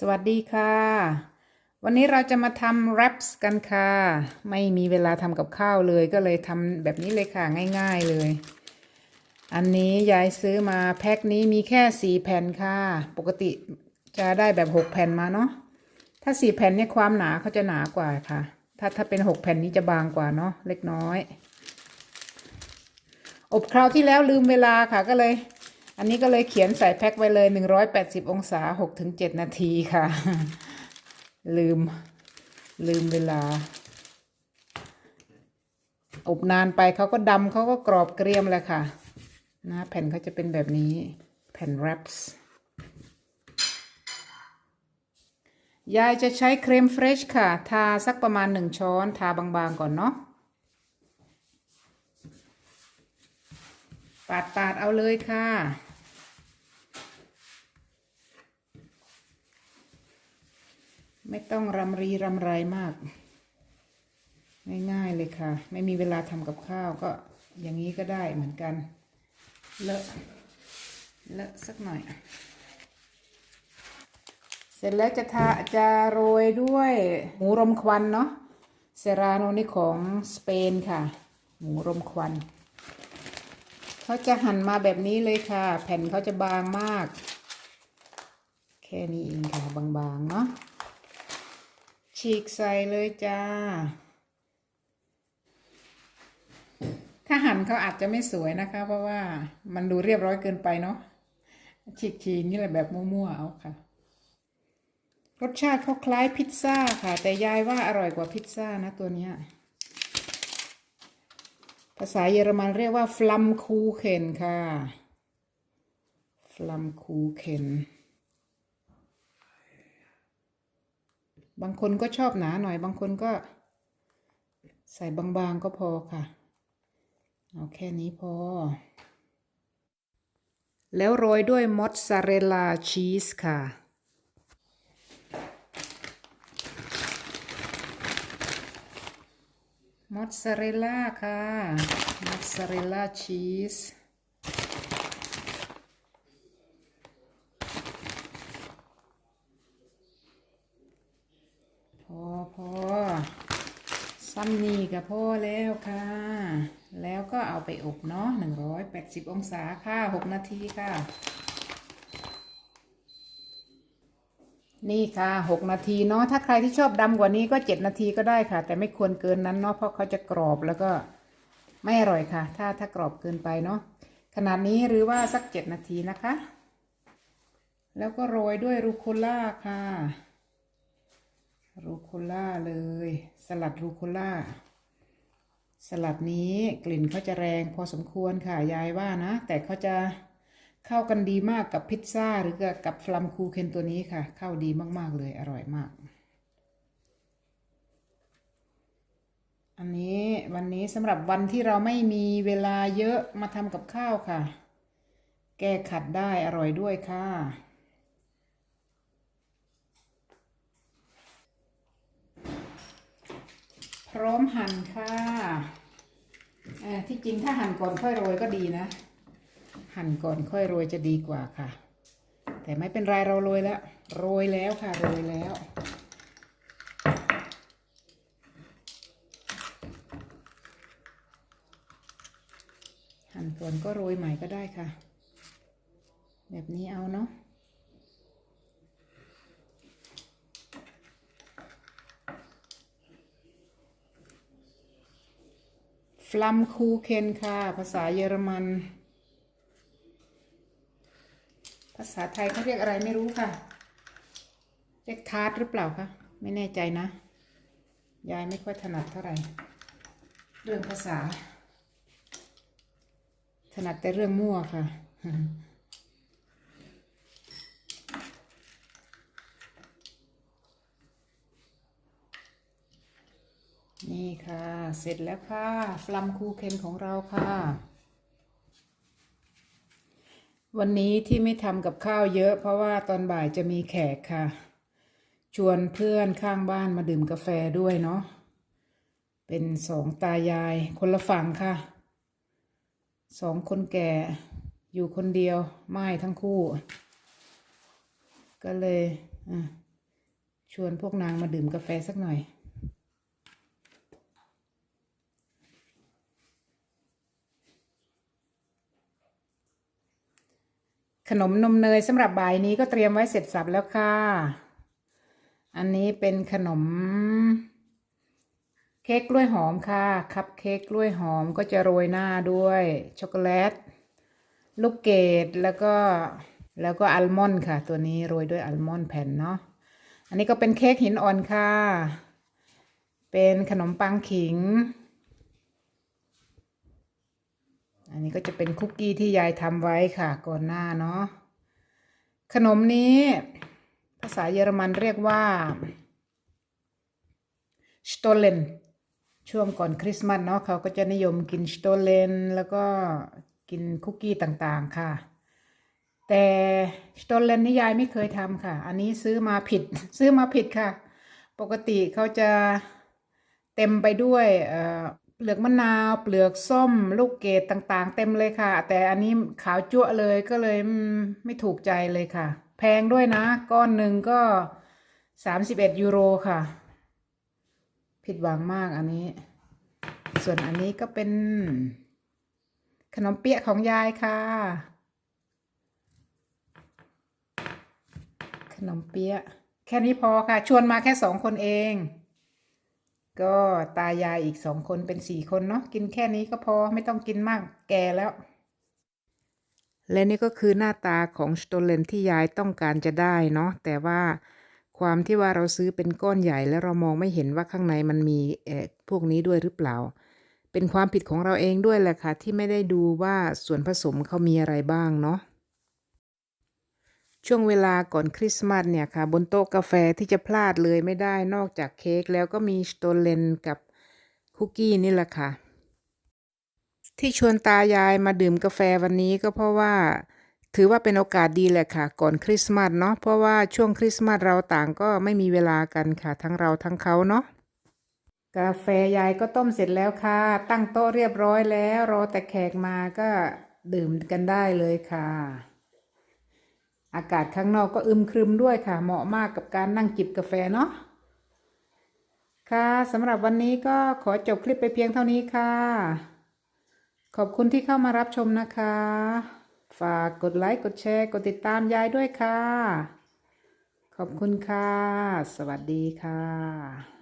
สวัสดีค่ะ วันนี้เราจะมาทำแรปส์กันค่ะ ไม่มีเวลาทำกับข้าวเลยก็เลยทำแบบนี้เลยค่ะง่ายๆเลย อันนี้ยายซื้อมาแพ็คนี้มีแค่สี่แผ่นค่ะ ปกติจะได้แบบหกแผ่นมาเนาะถ้าสี่แผ่นเนี่ยความหนาเขาจะหนากว่าค่ะ ถ้าถ้าเป็นหกแผ่นนี้จะบางกว่าเนาะเล็กน้อย อบคราวที่แล้วลืมเวลาค่ะก็เลย อันนี้ก็เลยเขียนใส่แพ็คไว้เลย180องศา6ถึง7นาทีค่ะ ลืม ลืมเวลา อบนานไปเขาก็ดำเขาก็กรอบเกรียมเลยค่ะ นะแผ่นเขาจะเป็นแบบนี้ แผ่นแรปส์ยายจะใช้เครมเฟรชค่ะ ทาสักประมาณหนึ่งช้อนทาบางๆก่อนเนาะปาดปาดๆเอาเลยค่ะ ไม่ต้องรำรีรำไรมาก ง่ายๆเลยค่ะ ไม่มีเวลาทำกับข้าวก็อย่างนี้ก็ได้เหมือนกัน เลอะ เลอะสักหน่อย เสร็จแล้วจะทาจะโรยด้วยหมูรมควันเนาะเซราโนนี่ของสเปนค่ะ หมูรมควันเขาจะหั่นมาแบบนี้เลยค่ะ แผ่นเขาจะบางมาก แค่นี้เองค่ะ บางๆเนาะ ฉีกใส่เลยจ้า ถ้าหั่นเขาอาจจะไม่สวยนะคะ เพราะว่ามันดูเรียบร้อยเกินไปเนาะฉีกๆนี่แหละแบบมั่วๆเอาค่ะ รสชาติเขาคล้ายพิซซ่าค่ะ แต่ยายว่าอร่อยกว่าพิซซ่านะตัวเนี้ยภาษาเยอรมันเรียกว่าฟลัมคูเคนค่ะฟลัมคูเคน บางคนก็ชอบหนาหน่อย บางคนก็ใส่บางๆก็พอค่ะ เอาแค่นี้พอ แล้วโรยด้วยมอสซาเรลลาชีสค่ะมอสซาเรลล่าค่ะ มอสซาเรลล่าชีส พอพอ ซ้ำนี่กับพ่อแล้วค่ะ แล้วก็เอาไปอบเนาะหนึ่งร้อยแปดสิบองศาค่ะหกนาทีค่ะ นี่ค่ะหกนาทีเนาะถ้าใครที่ชอบดำกว่านี้ก็เจ็ดนาทีก็ได้ค่ะ แต่ไม่ควรเกินนั้นเนาะเพราะเขาจะกรอบแล้วก็ไม่อร่อยค่ะ ถ้าถ้ากรอบเกินไปเนาะขนาดนี้หรือว่าสักเจ็ดนาทีนะคะ แล้วก็โรยด้วยรูโคล่าค่ะ รูโคล่าเลย สลัดรูโคล่า สลัดนี้กลิ่นเขาจะแรงพอสมควรค่ะยายว่านะ แต่เขาจะเข้ากันดีมากกับพิซซ่าหรือกับฟลัมคูเคนตัวนี้ค่ะ เข้าดีมาก ๆ เลยอร่อยมาก อันนี้วันนี้สำหรับวันที่เราไม่มีเวลาเยอะมาทำกับข้าวค่ะ แก้ขัดได้อร่อยด้วยค่ะ พร้อมหั่นค่ะเอ่อที่จริงถ้าหั่นก่อนค่อยโรยก็ดีนะ หั่นก่อนค่อยโรยจะดีกว่าค่ะ แต่ไม่เป็นไรเราโรยแล้ว โรยแล้วค่ะโรยแล้วหั่นก่อนก็โรยใหม่ก็ได้ค่ะ แบบนี้เอาเนาะ ลัมคูเคนค่ะ ภาษาเยอรมัน ภาษาไทยเขาเรียกอะไรไม่รู้ค่ะ เรียกทาร์ตหรือเปล่าคะ ไม่แน่ใจนะ ยายไม่ค่อยถนัดเท่าไหร่ เรื่องภาษา ถนัดแต่เรื่องมั่วค่ะ นี่ ค่ะ เสร็จแล้วค่ะฟลัมคูเคนของเราค่ะ วันนี้ที่ไม่ทำกับข้าวเยอะ เพราะว่าตอนบ่ายจะมีแขกค่ะ ชวนเพื่อนข้างบ้านมาดื่มกาแฟด้วยเนาะเป็นสองตายาย คนละฝั่งค่ะสองคนแก่อยู่คนเดียวไม่ทั้งคู่ ก็เลยชวนพวกนางมาดื่มกาแฟสักหน่อย ขนมนมเนยสำหรับบ่ายนี้ก็เตรียมไว้เสร็จสับแล้วค่ะ อันนี้เป็นขนม เค้กกล้วยหอมค่ะ คัพเค้กกล้วยหอมก็จะโรยหน้าด้วยช็อกโกแลต ลูกเกดแล้วก็แล้วก็อัลมอนด์ค่ะ ตัวนี้โรยด้วยอัลมอนด์แผ่นเนาะ อันนี้ก็เป็นเค้กหินอ่อนค่ะ เป็นขนมปังขิง อันนี้ก็จะเป็นคุกกี้ที่ยายทำไว้ค่ะก่อนหน้าเนาะ ขนมนี้ ภาษาเยอรมันเรียกว่าสโตเลนช่วงก่อนคริสต์มาสเนาะเขาก็จะนิยมกินสโตเลนแล้วก็กินคุกกี้ต่างๆค่ะ แต่สโตเลนนี่ยายไม่เคยทำค่ะ อันนี้ซื้อมาผิด ซื้อมาผิดค่ะ ปกติเขาจะเต็มไปด้วย เปลือกมะนาวเปลือกส้ม ลูกเกดต่างๆ เต็มเลยค่ะ แต่อันนี้ขาวจั่วเลยก็เลยไม่ถูกใจเลยค่ะ แพงด้วยนะ ก้อนหนึ่งก็สามสิบเอ็ดยูโรค่ะ ผิดหวังมากอันนี้ ส่วนอันนี้ก็เป็น ขนมเปี๊ยะของยายค่ะ ขนมเปี๊ยะแค่นี้พอค่ะ ชวนมาแค่สองคนเอง ก็ตายายอีกสองคนเป็นสี่คนเนาะกินแค่นี้ก็พอไม่ต้องกินมากแก่แล้ว และนี่ก็คือหน้าตาของสโตเลนที่ยายต้องการจะได้เนาะแต่ว่าความที่ว่าเราซื้อเป็นก้อนใหญ่แล้วเรามองไม่เห็นว่าข้างในมันมีเอ่อพวกนี้ด้วยหรือเปล่า เป็นความผิดของเราเองด้วยแหละค่ะที่ไม่ได้ดูว่าส่วนผสมเขามีอะไรบ้างเนาะ ช่วงเวลาก่อนคริสต์มาสเนี่ยค่ะ บนโต๊ะกาแฟที่จะพลาดเลยไม่ได้นอกจากเค้กแล้วก็มีสโตเลนกับคุกกี้นี่แหละค่ะ ที่ชวนตายายมาดื่มกาแฟวันนี้ก็เพราะว่า ถือว่าเป็นโอกาสดีแหละค่ะ ก่อนคริสต์มาสเนาะเพราะว่าช่วงคริสต์มาสเราต่างก็ไม่มีเวลากันค่ะ ทั้งเราทั้งเขาเนาะกาแฟยายก็ต้มเสร็จแล้วค่ะ ตั้งโต๊ะเรียบร้อยแล้ว รอแต่แขกมาก็ดื่มกันได้เลยค่ะ อากาศข้างนอกก็อึมครึมด้วยค่ะ เหมาะมากกับการนั่งจิบกาแฟเนาะค่ะสำหรับวันนี้ก็ขอจบคลิปไปเพียงเท่านี้ค่ะ ขอบคุณที่เข้ามารับชมนะคะ ฝากกดไลค์กดแชร์ กดติดตามยายด้วยค่ะ ขอบคุณค่ะ สวัสดีค่ะ